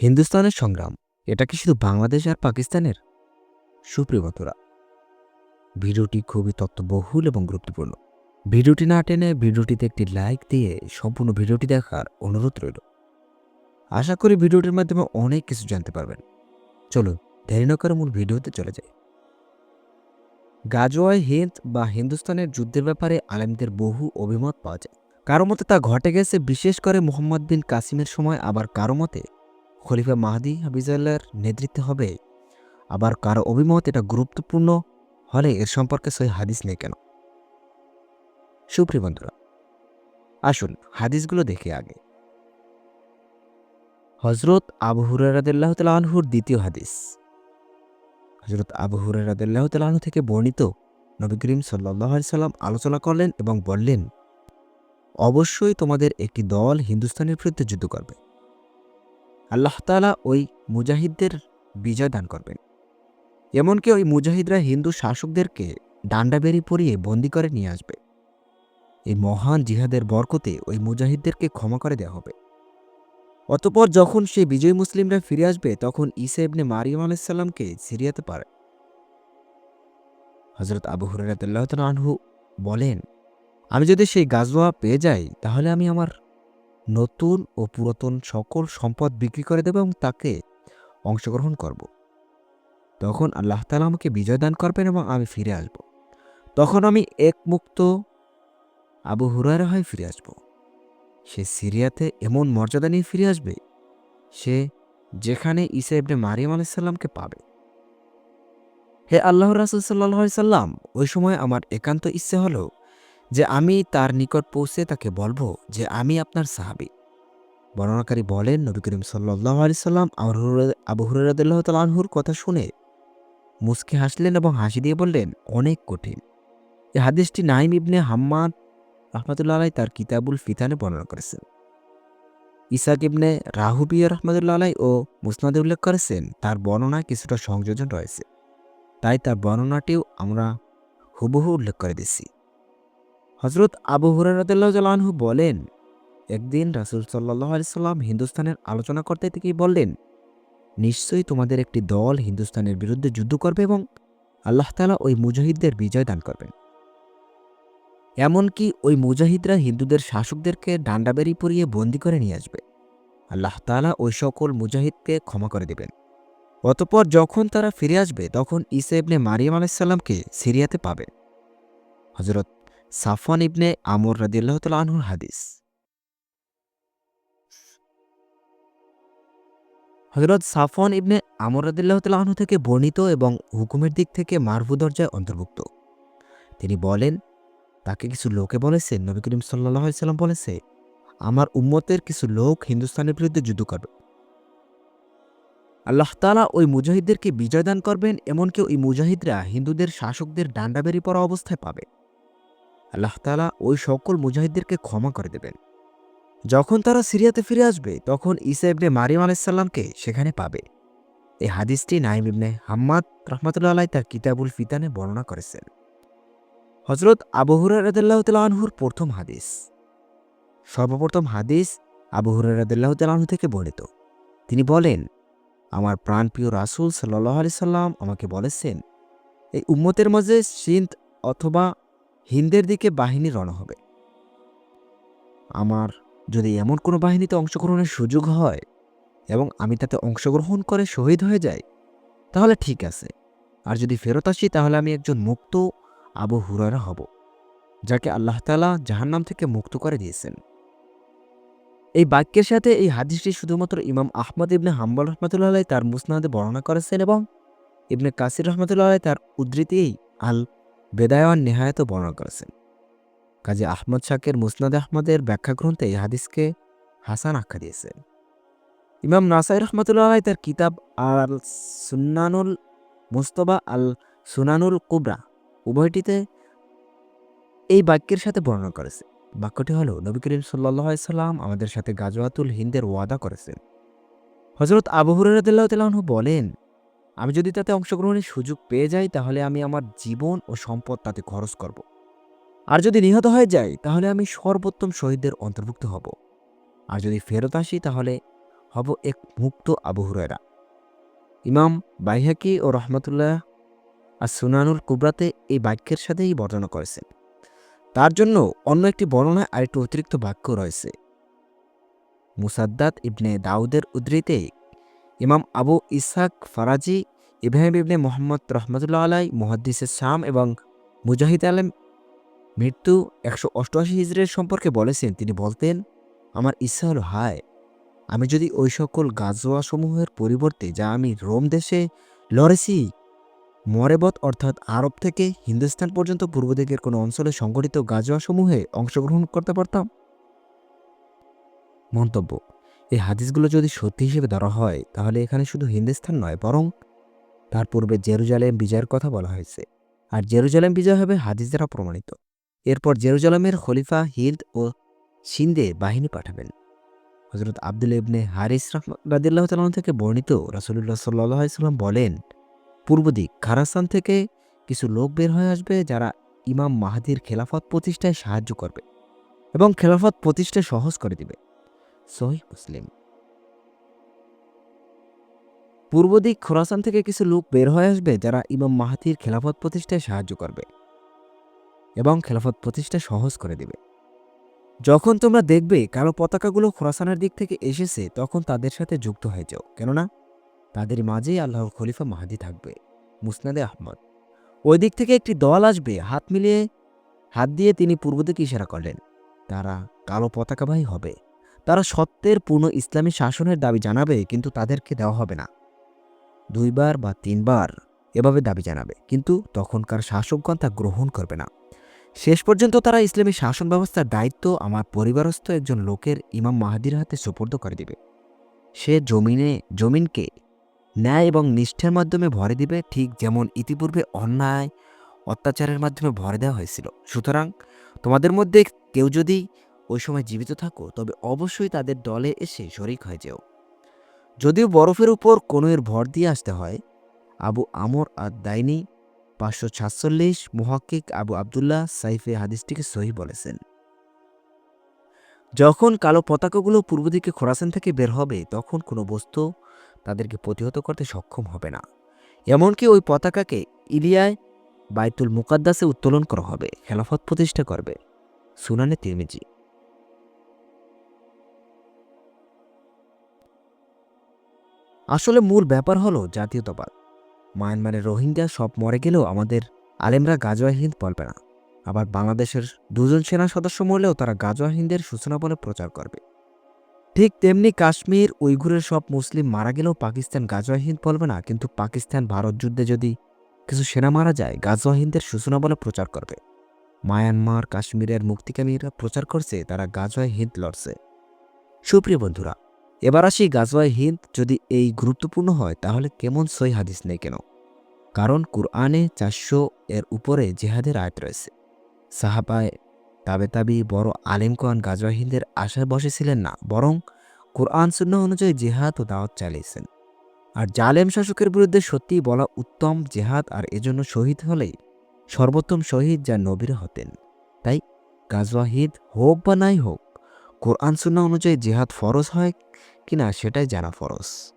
হিন্দুস্তানের সংগ্রাম, এটা কি শুধু বাংলাদেশ আর পাকিস্তানের? সুপ্রিয় বন্ধুরা ভিডিওটি খুবই তত্ত্ববহুল এবং গুরুত্বপূর্ণ। ভিডিওটি না টেনে ভিডিওটিতে একটি লাইক দিয়ে সম্পূর্ণ ভিডিওটি দেখার অনুরোধ রইল। আশা করি ভিডিওটির মাধ্যমে অনেক কিছু জানতে পারবেন। চলো দেরি না করে মূল ভিডিওতে চলে যাই। গাজোয়ায় হিন্দ বা হিন্দুস্তানের যুদ্ধের ব্যাপারে আলেমদের বহু অভিমত পাওয়া যায়। কারও মতে তা ঘটে গেছে বিশেষ করে মোহাম্মদ বিন কাসিমের সময়, আবার কারও মতে খলিফা মাহাদি হাবিজাল্লার নেতৃত্বে হবে। আবার কারও অভিমত এটা গুরুত্বপূর্ণ হলে এর সম্পর্কে সই হাদিস নেই কেন? সুপ্রিয় বন্ধুরা, আসুন হাদিসগুলো দেখে আগে। হজরত আবু হুরারাদিল্লাহ আনহুর দ্বিতীয় হাদিস। হজরত আবু হুরারাদিল্লাহ আনহু থেকে বর্ণিত নবী করিম সাল্লাহ সাল্লাম আলোচনা করলেন এবং বললেন, অবশ্যই তোমাদের একটি দল হিন্দুস্তানের বিরুদ্ধে যুদ্ধ করবে। আল্লাহ তালা ওই মুজাহিদদের বিজয় দান করবেন। এমনকি ওই মুজাহিদরা হিন্দু শাসকদেরকে ডান্ডা বেরি পরিয়ে বন্দি করে নিয়ে আসবে। এই মহান জিহাদের বরকতে ওই মুজাহিদদেরকে ক্ষমা করে দেওয়া হবে। অতপর যখন সে বিজয়ী মুসলিমরা ফিরে আসবে, তখন ইসা ইবনে মারিয়াম আলাইসাল্লামকে সিরিয়াতে পারে। হজরত আবু হুরাতুল্লাহ আনহু বলেন, আমি যদি সেই গাজওয়া পেয়ে যাই, তাহলে আমি আমার নতুন ও পুরাতন সকল সম্পদ বিক্রি করে দেব এবং তাকে অংশগ্রহণ করব। তখন আল্লাহ তালা আমাকে বিজয় দান করবেন এবং আমি ফিরে আসব। তখন আমি এক মুক্ত আবু হুরায়রা হয়ে ফিরে আসব। সে সিরিয়াতে এমন মর্যাদা নিয়ে ফিরে আসবে, সে যেখানে ইসা ইবনে মারিয়াম আলাইসাল্লামকে পাবে। হে আল্লাহ রাসুল সাল্লাহ সাল্লাম, ওই সময় আমার একান্ত ইচ্ছে হলো যে আমি তার নিকট পৌঁছে তাকে বলব যে আমি আপনার সাহাবি। বর্ণনাকারী বলেন, নবী করিম সাল্লাহ আলি সাল্লাম আবু হুরাদুল্লাহ কথা শুনে মুসকে হাসলেন এবং হাসি দিয়ে বললেন, অনেক কঠিন। এই হাদিসটি নাইম ইবনে হাম্মাদ রহমতুল্লাহ আলাই তার কিতাবুল ফিতানে বর্ণনা করেছেন। ইসাক ইবনে রাহুবিয়া রহমতুল্লাহ আলাই ও মুসনাদে উল্লেখ করেছেন, তার বর্ণনায় কিছুটা সংযোজন রয়েছে। তাই তার বর্ণনাটিও আমরা হুবহু উল্লেখ করে দিচ্ছি হজরত আবু হুরারদুল্লাহু বলেন, একদিন রাসুল সাল্লাহ সাল্লাম হিন্দুস্তানের আলোচনা করতে থেকেই বললেন? নিশ্চয়ই তোমাদের একটি দল হিন্দুস্তানের বিরুদ্ধে যুদ্ধ করবে এবং আল্লাহ তালা ওই মুজাহিদদের বিজয় দান করবেন। এমনকি ওই মুজাহিদরা হিন্দুদের শাসকদেরকে ডান্ডাবেরি পরিয়ে বন্দি করে নিয়ে আসবে। আল্লাহ তালা ওই সকল মুজাহিদকে ক্ষমা করে দেবেন। অতপর যখন তারা ফিরে আসবে, তখন ইসা ইবনে মারিয়াম আলাইসাল্লামকে সিরিয়াতে পাবে। হজরত সাফওয়ান ইবনে আমর রাদিল্লাহ আনহুর হাদিস। হজরত সাফওয়ান ইবনে আমর রাদিল্লাহ আনহু থেকে বর্ণিত এবং হুকুমের দিক থেকে মারভু দরজায় অন্তর্ভুক্ত। তিনি বলেন, তাকে কিছু লোকে বলেছেন নবী করিম সাল্লাহ সাল্লাম বলেছে, আমার উম্মতের কিছু লোক হিন্দুস্তানের বিরুদ্ধে যুদ্ধ করবে। আল্লাহ তালা ওই মুজাহিদদেরকে বিজয় দান করবেন, এমনকি ওই মুজাহিদরা হিন্দুদের শাসকদের ডান্ডাবেরি পরা অবস্থায় পাবে। আল্লাহ তালা ওই সকল মুজাহিদদেরকে ক্ষমা করে দেবেন। যখন তারা সিরিয়াতে ফিরে আসবে, তখন ইসা ইবনে মারিম আলাইসাল্লামকে সেখানে পাবে। এই হাদিসটি নাইম ইবনে হাম্মাদ রহমতুল্লা আলাই তার কিতাবুল ফিতানে বর্ণনা করেছেন। হজরত আবহুরা রদুল্লাহ আনহুর প্রথম হাদিস। সর্বপ্রথম হাদিস আবু হুরারদুল্লাহ তালাহু থেকে বর্ণিত। তিনি বলেন, আমার প্রাণপ্রিয় রাসুল সাল্লাহ আলি সাল্লাম আমাকে বলেছেন, এই উম্মতের মাঝে সিন্ধ অথবা হিন্দের দিকে বাহিনী রওনা হবে। আমার যদি এমন কোনো বাহিনীতে অংশগ্রহণের সুযোগ হয় এবং আমি তাতে অংশগ্রহণ করে শহীদ হয়ে যাই, তাহলে ঠিক আছে। আর যদি ফেরত আসি, তাহলে আমি একজন মুক্ত আবু হুরারা হব, যাকে আল্লাহ তালা জাহান্নাম থেকে মুক্ত করে দিয়েছেন। এই বাক্যের সাথে এই হাদিসটি শুধুমাত্র ইমাম আহমদ ইবনে হাম্বল রহমতুল্লাহ তার মুসনাদে বর্ণনা করেছেন এবং ইবনে কাসির রহমতুল্লাহ তার উদ্ধৃতিই আল বেদায়ওয়ান নেহায়ত বর্ণনা করেছেন। কাজী আহমদ শাকের মুসনাদ আহমদের ব্যাখ্যা গ্রন্থে এই হাদিসকে হাসান আখ্যা দিয়েছেন। ইমাম নাসাই রহমতুল্লাহ তার কিতাব আল সুন্নানুল মুস্তবা আল সুনানুল কুবরা উভয়টিতে এই বাক্যের সাথে বর্ণনা করেছে। বাক্যটি হল, নবী করিম সাল্লাহ সাল্লাম আমাদের সাথে গাজওয়াতুল হিন্দের ওয়াদা করেছেন। হজরত আবু তালাহু বলেন আমি যদি তাতে অংশগ্রহণের সুযোগ পেয়ে যাই, তাহলে আমি আমার জীবন ও সম্পদ তাতে খরচ করব। আর যদি নিহত হয়ে যাই, তাহলে আমি সর্বোত্তম শহীদদের অন্তর্ভুক্ত হব। আর যদি ফেরত আসি, তাহলে হব এক মুক্ত আবু হুরায়রা। ইমাম বাইহাকি ও রহমতুল্লাহ আর সুনানুল কুবরাতে এই বাক্যের সাথেই বর্ণনা করেছেন। তার জন্য অন্য একটি বর্ণনায় আরেকটি অতিরিক্ত বাক্য রয়েছে। মুসাদ্দাত ইবনে দাউদের উদ্ধৃতে ইমাম আবু ইসাক ফারাজি ইব্রাহিম ইবনে মোহাম্মদ রহমতুল্লাহ আলাই মুহাদ্দিসের শাম এবং মুজাহিদ আলম মৃত্যু একশো অষ্টআশি হিজড়ের সম্পর্কে বলেছেন। তিনি বলতেন, আমার ইচ্ছা হলো, হায়, আমি যদি ওই সকল গাজোয়া সমূহের পরিবর্তে, যা আমি রোম দেশে লড়েছি, মরেবত অর্থাৎ আরব থেকে হিন্দুস্তান পর্যন্ত পূর্ব দিকের কোনো অঞ্চলে সংগঠিত গাজোয়া সমূহে অংশগ্রহণ করতে পারতাম? মন্তব্য এই হাদিসগুলো যদি সত্যি হিসেবে ধরা হয়, তাহলে এখানে শুধু হিন্দুস্থান নয়, বরং তার পূর্বে জেরুজালেম বিজয়ের কথা বলা হয়েছে। আর জেরুজালেম বিজয় হবে হাদিস দ্বারা প্রমাণিত। এরপর জেরুজালেমের খলিফা হিন্দ ও সিন্দে বাহিনী পাঠাবেন। হজরত আব্দুল ইবনে হারিস রাদিল্লাহ তালন থেকে বর্ণিত রাসুলুল্লাহ সাল্লাহ সাল্লাম বলেন, পূর্ব দিক খারাস্তান থেকে কিছু লোক বের হয়ে আসবে যারা ইমাম মাহাদির খেলাফত প্রতিষ্ঠায় সাহায্য করবে এবং খেলাফত প্রতিষ্ঠায় সহজ করে দিবে। সহি মুসলিম। পূর্ব দিক খোরাসান থেকে কিছু লোক বের হয়ে আসবে যারা ইমাম মাহাতির খেলাফত প্রতিষ্ঠায় সাহায্য করবে এবং খেলাফত প্রতিষ্ঠা সহজ করে দিবে। যখন তোমরা দেখবে কালো পতাকাগুলো খোরাসানের দিক থেকে এসেছে, তখন তাদের সাথে যুক্ত হয়ে যাও। কেননা তাদের মাঝেই আল্লাহর খলিফা মাহাদি থাকবে, মুসনাদে আহমদ। ওই দিক থেকে একটি দল আসবে, হাত মিলিয়ে, হাত দিয়ে তিনি পূর্ব দিকে ইশারা করলেন। তারা কালো পতাকাবাহী হবে। তারা সত্যের পূর্ণ ইসলামী শাসনের দাবি জানাবে, কিন্তু তাদেরকে দেওয়া হবে না। দুইবার বা তিনবার এভাবে দাবি জানাবে, কিন্তু তখনকার শাসকগণ তা গ্রহণ করবে না। শেষ পর্যন্ত তারা ইসলামী শাসন ব্যবস্থার দায়িত্ব আমার পরিবারস্থ একজন লোকের ইমাম মাহাদির হাতে সুপর্দ করে দিবে। সে জমিনে, জমিনকে ন্যায় এবং নিষ্ঠার মাধ্যমে ভরে দিবে, ঠিক যেমন ইতিপূর্বে অন্যায় অত্যাচারের মাধ্যমে ভরে দেওয়া হয়েছিল। সুতরাং তোমাদের মধ্যে কেউ যদি ওই সময় জীবিত থাকো, তবে অবশ্যই তাদের দলে এসে শরিক হয়ে যেও। যদিও বরফের উপর কনুয়ের ভর দিয়ে আসতে হয়, আবু আমর আর দাইনি পাঁচশো সাতচল্লিশ মুহাক্কিক আবু আবদুল্লাহ সাইফে হাদিসটিকে সহি বলেছেন। যখন কালো পতাকাগুলো পূর্ব দিকে খোরাসান থেকে বের হবে, তখন কোনো বস্তু তাদেরকে প্রতিহত করতে সক্ষম হবে না। এমনকি ওই পতাকাকে ইলিয়ায় বাইতুল মুকাদ্দাসে উত্তোলন করা হবে, খেলাফত প্রতিষ্ঠা করবে। সুনানে তিরমিজি। আসলে মূল ব্যাপার হলো জাতীয়তাবাদ। মায়ানমারের রোহিঙ্গা সব মরে গেলেও আমাদের আলেমরা গাজোয়া হিন্দ বলবে না। আবার বাংলাদেশের দুজন সেনা সদস্য মরলেও তারা গাজোয়া হিন্দের সূচনা বলে প্রচার করবে। ঠিক তেমনি কাশ্মীর, উইঘুরের সব মুসলিম মারা গেলেও পাকিস্তান গাজোয়া হিন্দ বলবে না, কিন্তু পাকিস্তান ভারত যুদ্ধে যদি কিছু সেনা মারা যায়, গাজোয়া হিন্দের সূচনা বলে প্রচার করবে। মায়ানমার, কাশ্মীরের মুক্তিকামীরা প্রচার করছে, তারা গাজোয়া হিন্দ লড়ছে। সুপ্রিয় বন্ধুরা এবার আসি গাজওয়াই হিন্দ যদি এই গুরুত্বপূর্ণ হয়, তাহলে কেমন সই হাদিস নেই কেন? কারণ কুরআনে চারশো এর উপরে জেহাদের আয়াত রয়েছে। সাহাবায় তাবে তাবি বড় আলিমকন গাজওয়া হিন্দের আশায় বসেছিলেন না, বরং কোরআন শূন্য অনুযায়ী জেহাদ ও দাওয়াত চালিয়েছেন। আর জালেম শাসকের বিরুদ্ধে সত্যিই বলা উত্তম জেহাদ আর এজন্য শহীদ হলেই সর্বোত্তম শহীদ যা নবীর হতেন। তাই গাজওয়াহিদ হোক বা নাই হোক কোরআন সুন্না অনুযায়ী জেহাদ ফরজ হয় কিনা সেটাই জানা ফরজ।